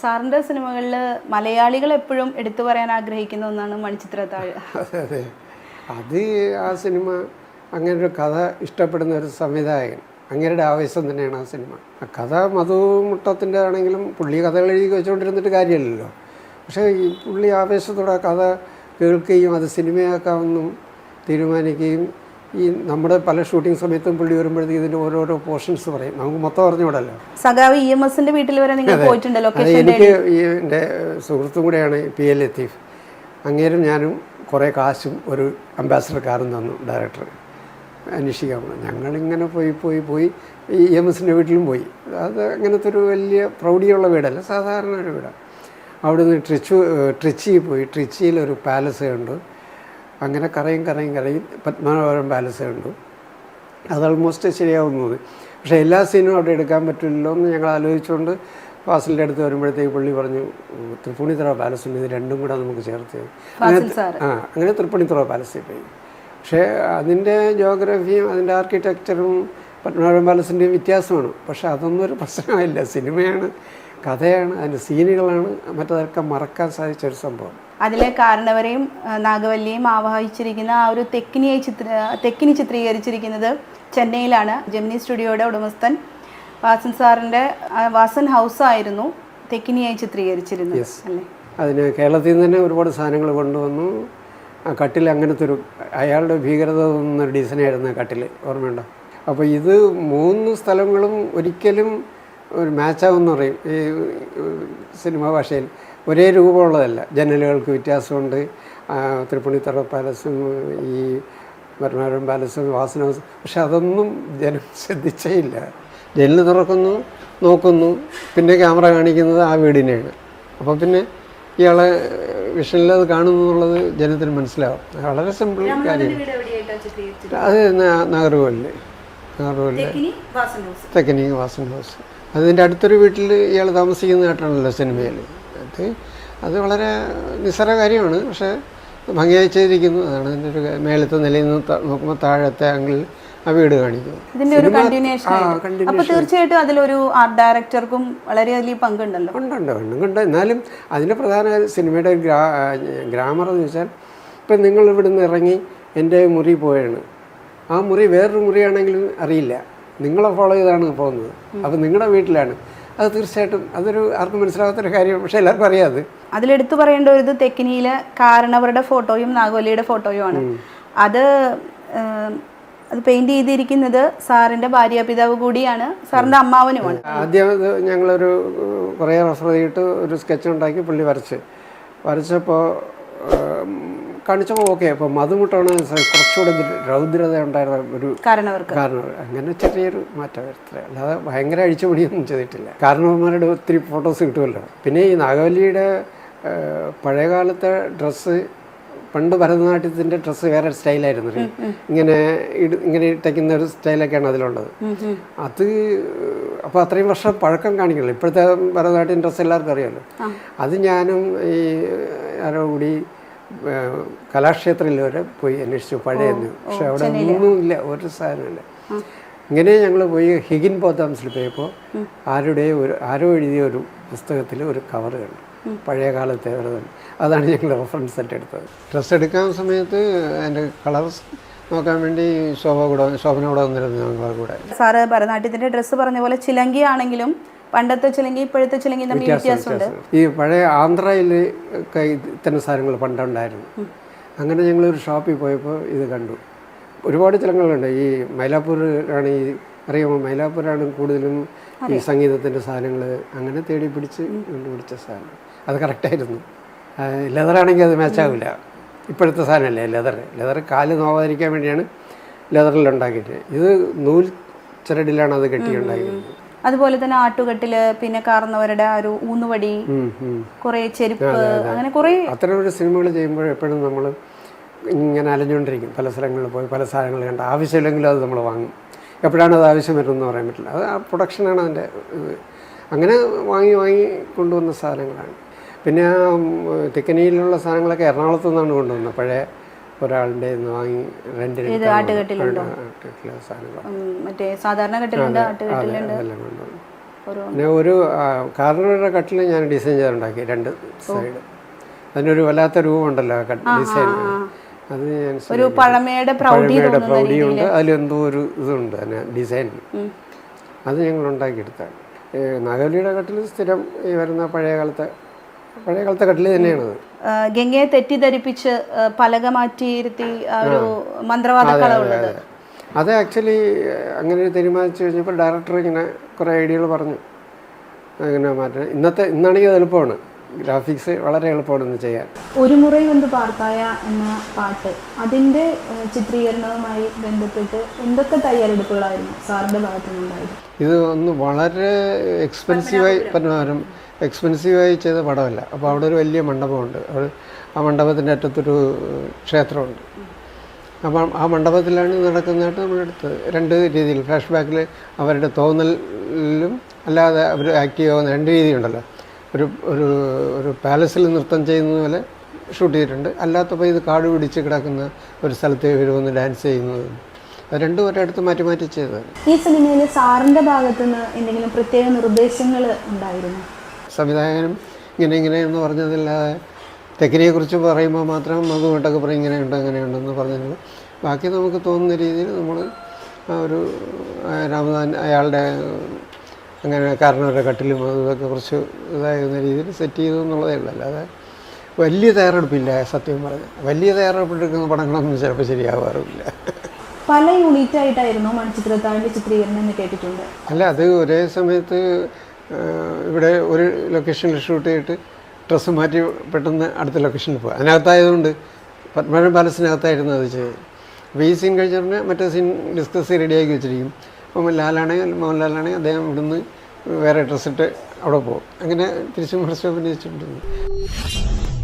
സാറിന്റെ സിനിമകളിൽ മലയാളികൾ എപ്പോഴും എടുത്തു പറയാൻ ആഗ്രഹിക്കുന്ന ഒന്നാണ് മണിച്ചിത്രത്താഴ്. അതെ അതെ. അത് ആ സിനിമ അങ്ങനെ ഒരു കഥ ഇഷ്ടപ്പെടുന്ന ഒരു സംവിധായകൻ. അങ്ങേരുടെ ആവേശം തന്നെയാണ് ആ സിനിമ. ആ കഥ മധു മുട്ടത്തിന്റെ ആണെങ്കിലും പുള്ളി കഥകൾ എഴുതി വെച്ചുകൊണ്ടിരുന്നിട്ട് കാര്യമില്ലല്ലോ. പക്ഷേ ഈ പുള്ളി ആവേശത്തോടെ ആ കഥ കേൾക്കുകയും അത് സിനിമയാക്കാമെന്നും തീരുമാനിക്കുകയും ഈ നമ്മുടെ പല ഷൂട്ടിംഗ് സമയത്തും പുള്ളി വരുമ്പോഴത്തേക്ക് ഇതിന്റെ ഓരോരോ പോർഷൻസ് പറയും. നമുക്ക് മൊത്തം അറിഞ്ഞുകൂടല്ലോ. സഖാവ് ഇ എം എസിന്റെ വീട്ടിൽ വരെ നിങ്ങൾ പോയിട്ടുണ്ട് ലൊക്കേഷൻ എനിക്ക് ഈ എന്റെ സുഹൃത്തും കൂടെയാണ് പി എൽ ലത്തീഫ്. അങ്ങേരും ഞാനും കുറേ കാശും ഒരു അംബാസഡർ കാറും തന്നു ഡയറക്ടർ അന്വേഷിക്കാൻ പോകണം ഞങ്ങളിങ്ങനെ പോയി പോയി പോയി ഈ എം എസിന്റെ വീട്ടിലും പോയി. അത് അങ്ങനത്തെ ഒരു വലിയ പ്രൗഢിയുള്ള വീടല്ല സാധാരണ ഒരു വീടാണ്. അവിടുന്ന് ട്രിച്ചു ട്രിച്ചി പോയി. ട്രിച്ചിയിൽ ഒരു പാലസ് കണ്ടു. അങ്ങനെ കറയും കറയും കറയും പത്മനാഭപുരം പാലസ് കണ്ടു അത് ഓൾമോസ്റ്റ് ശരിയാവുന്നത് പക്ഷേ എല്ലാ സീനും അവിടെ എടുക്കാൻ പറ്റില്ലല്ലോ എന്ന് ഞങ്ങൾ ആലോചിച്ചുകൊണ്ട് ഫാസിലിന്റെ അടുത്ത് വരുമ്പോഴത്തേക്ക് പുള്ളി പറഞ്ഞു "ഉം, തൃപ്പൂണിത്തുറ പാലസുണ്ട് ഇത് രണ്ടും കൂടെ നമുക്ക് ചേർത്ത് ആ അങ്ങനെ തൃപ്പൂണിത്തുറ പാലസിൽ പോയി. പക്ഷേ അതിന്റെ ജോഗ്രഫിയും അതിന്റെ ആർക്കിടെക്ചറും പത്മനാഭൻ പാലസിന്റെയും വ്യത്യാസമാണ്. പക്ഷേ അതൊന്നും ഒരു പ്രശ്നമില്ല സിനിമയാണ് കഥയാണ് അതിന്റെ സീനുകളാണ് മറ്റതൊക്കെ മറക്കാൻ സാധിച്ച ഒരു സംഭവം. അതിലെ കാരണവരെയും നാഗവല്ലിയും ആവാഹിച്ചിരിക്കുന്ന ആ ഒരു തെക്കിനിയെ ചിത്ര തെക്കിനി ചിത്രീകരിച്ചിരിക്കുന്നത് ചെന്നൈയിലാണ്. ജെമിനി സ്റ്റുഡിയോയുടെ ഉടമസ്ഥൻ വാസൻ സാറിന്റെ വാസൻ ഹൗസ് ആയിരുന്നു തെക്കിനിയായി ചിത്രീകരിച്ചിരുന്നത് അല്ലേ? അതിന് കേരളത്തിൽ നിന്ന് തന്നെ ഒരുപാട് സാധനങ്ങൾ കൊണ്ടുവന്നു. ആ കട്ടിൽ അങ്ങനത്തെ ഒരു അയാളുടെ ഭീകരത തോന്നുന്ന ഒരു ഡിസൈനായിരുന്നു ആ കട്ടിൽ ഓർമ്മയുണ്ടോ? അപ്പോൾ ഇത് മൂന്ന് സ്ഥലങ്ങളും ഒരിക്കലും ഒരു മാച്ചാവെന്ന് പറയും. ഈ സിനിമാ ഭാഷയിൽ ഒരേ രൂപമുള്ളതല്ല. ജനലുകൾക്ക് വ്യത്യാസമുണ്ട്. തൃപ്പൂണിത്തറ പാലസും ഈ ഭരണാരം പാലസും വാസന ഹൗസും. പക്ഷെ അതൊന്നും ജനം ശ്രദ്ധിച്ചേയില്ല. ജനൽ തുറക്കുന്നു നോക്കുന്നു. പിന്നെ ക്യാമറ കാണിക്കുന്നത് ആ വീടിനെയാണ്. അപ്പോൾ പിന്നെ ഇയാളെ വിഷനിൽ അത് കാണുന്നു എന്നുള്ളത് ജനത്തിന് മനസ്സിലാവും. വളരെ സിമ്പിൾ കാര്യം. അത് നാഗർകോവിലിൽ തെക്കനീ വാസൻ ഹൗസ് അതിന്റെ അടുത്തൊരു വീട്ടിൽ ഇയാൾ താമസിക്കുന്നതായിട്ടാണല്ലോ സിനിമയിൽ. അത് അത് വളരെ നിസ്സാര കാര്യമാണ്. പക്ഷേ ഭംഗിയായി ചെയ്തിരിക്കുന്നു. അതാണ് അതിന്റെ ഒരു മേലത്തെ നിലയിൽ നിന്ന് നോക്കുമ്പോൾ താഴത്തെ ആംഗിളിൽ ആ വീട് കാണിക്കുന്നു. ഇതിന്റെ ഒരു കണ്ടിന്യൂഷൻ അപ്പൊ തീർച്ചയായിട്ടും അതിലൊരു ആർട്ട് ഡയറക്ടർക്കും വളരെ വലിയ പങ്കുണ്ടല്ലോ. ഉണ്ട് ഉണ്ട് ഉണ്ട് ഉണ്ട്. എന്നാലും അതിന്റെ പ്രധാന സിനിമയുടെ ഗ്രാമർ എന്ന് വെച്ചാൽ ഇപ്പം നിങ്ങൾ ഇവിടുന്ന് ഇറങ്ങി എന്റെ മുറി പോയാണ്. ആ മുറി വേറൊരു മുറിയാണെങ്കിലും അറിയില്ല. നിങ്ങളെ ഫോളോ ചെയ്താണ് പോകുന്നത്. അപ്പോൾ നിങ്ങളുടെ വീട്ടിലാണ്. അത് തീർച്ചയായിട്ടും അതൊരു ആർക്കും മനസ്സിലാകാത്തൊരു കാര്യം പക്ഷേ എല്ലാവർക്കും അറിയാതെ അത്. അതിലെടുത്തു പറയേണ്ട ഒരു തെക്കിനിയിലെ കാരണവരുടെ ഫോട്ടോയും നാഗോലിയുടെ ഫോട്ടോയുമാണ്. അത് അത് പെയിന്റ് ചെയ്തിരിക്കുന്നത് സാറിന്റെ ഭാര്യാപിതാവ് കൂടിയാണ്. സാറിന്റെ അമ്മാവനുമാണ്. ആദ്യം ഞങ്ങളൊരു കുറേ റെഫർ ചെയ്തിട്ട് ഒരു സ്കെച്ച് ഉണ്ടാക്കി പുള്ളി വരച്ച്. വരച്ചപ്പോൾ കാണിച്ചപ്പോൾ ഓക്കെ അപ്പോൾ മധുമുട്ടാണ് കുറച്ചുകൂടെ രൗദ്രത ഉണ്ടായിരുന്ന ഒരു കാരണം അങ്ങനെ ചെറിയൊരു മാറ്റം വരുത്തത് അല്ലാതെ ഭയങ്കര അഴിച്ചുപണിയൊന്നും ചെയ്തിട്ടില്ല. കാരണവന്മാരുടെ ഒത്തിരി ഫോട്ടോസ് കിട്ടുമല്ലോ. പിന്നെ ഈ നാഗവല്ലിയുടെ പഴയകാലത്തെ ഡ്രസ്സ് പണ്ട് ഭരതനാട്യത്തിന്റെ ഡ്രസ്സ് വേറെ സ്റ്റൈലായിരുന്നു. ഇങ്ങനെ ഇങ്ങനെ ഇട്ടയ്ക്കുന്ന ഒരു സ്റ്റൈലൊക്കെയാണ് അതിലുള്ളത്. അത് അപ്പോൾ അത്രയും വർഷം പഴക്കം കാണിക്കണല്ലോ. ഇപ്പോഴത്തെ ഭരതനാട്യം ഡ്രസ്സ് എല്ലാവർക്കും അറിയാമല്ലോ. അത് ഞാനും ഈ ആരോ കൂടി കലാക്ഷേത്രത്തിൽ വരെ പോയി അന്വേഷിച്ചു പഴയെന്ന് പക്ഷെ അവിടെ ഒന്നുമില്ല ഒരു സാധനമില്ല ഇങ്ങനെ ഞങ്ങൾ പോയി ഹിഗിൻ പോത്താംസിൽ പോയപ്പോൾ ആരുടെ ഒരു ആരോ എഴുതിയ ഒരു പുസ്തകത്തിൽ ഒരു കവർ കണ്ടു. പഴയ കാലത്തെ ഒരു അതാണ് ഞങ്ങൾ റെഫറൻസ് ആയിട്ട് എടുത്തത്. ഡ്രസ്സ് എടുക്കാൻ സമയത്ത് അതിന്റെ കളർസ് നോക്കാൻ വേണ്ടി ശോഭ കൂടെ ശോഭന കൂടെ വന്നിരുന്നു ഞങ്ങളുടെ കൂടെ. സാറ് ഭരതനാട്യത്തിന്റെ ഡ്രസ്സ് പറഞ്ഞ പോലെ ചിലങ്കി ആണെങ്കിലും പണ്ടത്തെ ചിലങ്കി ഇപ്പോഴത്തെ ചിലങ്കി തമ്മിൽ വ്യത്യാസമുണ്ട്. ഈ പഴയ ആന്ധ്രയിൽ ഇത്തരം സാധനങ്ങൾ പണ്ടുണ്ടായിരുന്നു. അങ്ങനെ ഞങ്ങളൊരു ഷോപ്പിൽ പോയപ്പോൾ ഇത് കണ്ടു. ഒരുപാട് ചിലങ്ങളുണ്ട്. ഈ മൈലാപ്പൂരാണ് ഈ അറിയാമോ? മൈലാപ്പൂരാണ് കൂടുതലും ഈ സംഗീതത്തിന്റെ സാധനങ്ങൾ അങ്ങനെ തേടി പിടിച്ച് കണ്ടുപിടിച്ച സാധനം. അത് കറക്റ്റായിരുന്നു. ലെതറാണെങ്കിൽ അത് മാച്ചാവില്ല ഇപ്പോഴത്തെ സാധനമല്ലേ? ലെതർ ലെതർ കാൽ നോവാതിരിക്കാൻ വേണ്ടിയാണ് ലെതറിൽ ഉണ്ടാക്കിയിട്ട്. ഇത് നൂൽ ചരടിലാണ് അത് കെട്ടി ഉണ്ടാക്കിയിരുന്നത് അതുപോലെ തന്നെ ആട്ടുകെട്ടിൽ പിന്നെ കാർന്നവരുടെ ആ ഒരു ഊന്നുവടി. കുറെ ചെരുപ്പ് അങ്ങനെ കുറെ അത്തരം ഒരു സിനിമകൾ ചെയ്യുമ്പോൾ എപ്പോഴും നമ്മൾ ഇങ്ങനെ അലഞ്ഞുകൊണ്ടിരിക്കും. പല സ്ഥലങ്ങളിൽ പോയി പല സാധനങ്ങൾ കണ്ട് ആവശ്യമില്ലെങ്കിലും അത് നമ്മൾ വാങ്ങും. എപ്പോഴാണ് അത് ആവശ്യം വരുന്നതെന്ന് പറയാൻ പറ്റില്ല. അത് ആ പ്രൊഡക്ഷനാണ് അതിന്റെ ഇത്. അങ്ങനെ വാങ്ങി വാങ്ങി കൊണ്ടുവന്ന സാധനങ്ങളാണ്. പിന്നെ തെക്കനിയിലുള്ള സാധനങ്ങളൊക്കെ എറണാകുളത്തു നിന്നാണ് കൊണ്ടുവന്നത്. പഴയ ഒരാളുടെ വാങ്ങി? മറ്റേ സാധാരണ കെട്ടിലുണ്ട്? ഒരു പിന്നെ ഒരു കാർണറുടെ കട്ടിൽ ഞാൻ ഡിസൈൻ ചെയ്തുണ്ടാക്കി രണ്ട് സൈഡ് അതിനൊരു വല്ലാത്ത രൂപമുണ്ടല്ലോ ഡിസൈൻ അത് ഞാൻ ഒരു പഴമയുടെ പഴമയുടെ പ്രൗഢിയുണ്ട് അതിലെന്തോ ഒരു ഇതുണ്ട് ഡിസൈൻ അത് ഞങ്ങൾ ഉണ്ടാക്കിയെടുത്താണ്. നഗലിയുടെ കട്ടിൽ സ്ഥിരം ഈ വരുന്ന പഴയ കാലത്തെ പഴയ കാലത്തെ കട്ടിൽ തന്നെയാണ് ഗംഗയെ തെറ്റിദ്ധരിപ്പിച്ച് പലക മാറ്റിയിരുത്തി ആ ഒരു മന്ത്രവാദ കഥ അത് ആക്ച്വലി അങ്ങനെ ഒരു തീരുമാനിച്ചു കഴിഞ്ഞപ്പോൾ ഡയറക്ടർ ഇങ്ങനെ കുറേ ഐഡിയകൾ പറഞ്ഞു. അങ്ങനെ മാറ്റണം. ഇന്നത്തെ ഇന്നാണെങ്കിൽ അത് എളുപ്പമാണ്. ഗ്രാഫിക്സ് വളരെ എളുപ്പമാണ് ഇന്ന് ചെയ്യാൻ. ഒരു മുറി കൊണ്ട് പാർത്തായ എന്ന പാട്ട് അതിന്റെ ആ, ചിത്രീകരണവുമായി ബന്ധപ്പെട്ട് എന്തൊക്കെ തയ്യാറെടുപ്പുകളായിരുന്നു സാറിന്റെ ഭാഗത്തു നിന്നുണ്ടായത് ഇത് ഒന്ന് വളരെ എക്സ്പെൻസീവായി പരമാരം എക്സ്പെൻസീവായി ചെയ്ത പടമല്ല. അപ്പോൾ അവിടെ ഒരു വലിയ മണ്ഡപമുണ്ട്. അവിടെ ആ മണ്ഡപത്തിന്റെ അറ്റത്തൊരു ക്ഷേത്രമുണ്ട്. അപ്പം ആ മണ്ഡപത്തിലാണ് നടക്കുന്നതായിട്ട് നമ്മളെടുത്തത് രണ്ട് രീതിയിൽ ഫ്ലാഷ് ബാക്കിൽ അവരുടെ തോന്നലിലും അല്ലാതെ അവർ ആക്റ്റീവ് ആവുന്ന രണ്ട് രീതിയുണ്ടല്ലോ. ഒരു ഒരു ഒരു പാലസിൽ നൃത്തം ചെയ്യുന്നത് പോലെ ഷൂട്ട് ചെയ്തിട്ടുണ്ട്. അല്ലാത്തപ്പോൾ ഇത് കാട് പിടിച്ച് കിടക്കുന്ന ഒരു സ്ഥലത്തെ ഇവർ വന്ന് ഡാൻസ് ചെയ്യുന്നത്. രണ്ടും ഒരിടത്ത് മാറ്റി മാറ്റി ചെയ്തതാണ്. ഈ സിനിമയിൽ സാറിന്റെ ഭാഗത്തു നിന്ന് എന്തെങ്കിലും പ്രത്യേക നിർദ്ദേശങ്ങൾ ഉണ്ടായിരുന്നു? സംവിധായകനും ഇങ്ങനെ ഇങ്ങനെ എന്ന് പറഞ്ഞതല്ലാതെ തെക്കിനെക്കുറിച്ച് പറയുമ്പോൾ മാത്രം മധുമായിട്ടൊക്കെ പറയും ഇങ്ങനെയുണ്ട് അങ്ങനെയുണ്ടെന്ന് പറഞ്ഞിട്ടുള്ളൂ ബാക്കി നമുക്ക് തോന്നുന്ന രീതിയിൽ നമ്മൾ ആ ഒരു രാമദാൻ അയാളുടെ അങ്ങനെ കാരണവരുടെ കട്ടിലും അതൊക്കെ ഇതൊക്കെ കുറച്ച് ഇതായിരുന്ന രീതിയിൽ സെറ്റ് ചെയ്തു എന്നുള്ളതേ ഉള്ളൂ. അല്ലാതെ വലിയ തയ്യാറെടുപ്പില്ല സത്യം പറഞ്ഞാൽ വലിയ തയ്യാറെടുപ്പെടുക്കുന്ന പടങ്ങളൊന്നും ചിലപ്പോൾ ശരിയാവാറുമില്ല. പല യൂണിറ്റ് ആയിട്ടായിരുന്നു മൺചിത്രത്താഴിന്റെ ചിത്രീകരണം എന്ന് കേട്ടിട്ടുണ്ട്. അല്ല അത് ഒരേ സമയത്ത് ഇവിടെ ഒരു ലൊക്കേഷനിൽ ഷൂട്ട് ചെയ്തിട്ട് ഡ്രസ്സ് മാറ്റി പെട്ടെന്ന് അടുത്ത ലൊക്കേഷനിൽ പോകും അതിനകത്തായതുകൊണ്ട് പത്മനാഭൻ പാലസിനകത്തായിരുന്നു അത് ചെയ്തത്. അപ്പോൾ ഈ സീൻ കഴിഞ്ഞ മറ്റേ സീൻ ഡിസ്കസ് റെഡിയാക്കി വെച്ചിരിക്കും. അപ്പം ലാലാണെങ്കിൽ മോഹൻലാലാണെങ്കിൽ അദ്ദേഹം ഇവിടുന്ന് വേറെ ഡ്രസ്സിട്ട് അവിടെ പോകും. അങ്ങനെ തിരിച്ചും മറിച്ചും അഭിനയിച്ചിട്ടുണ്ട്.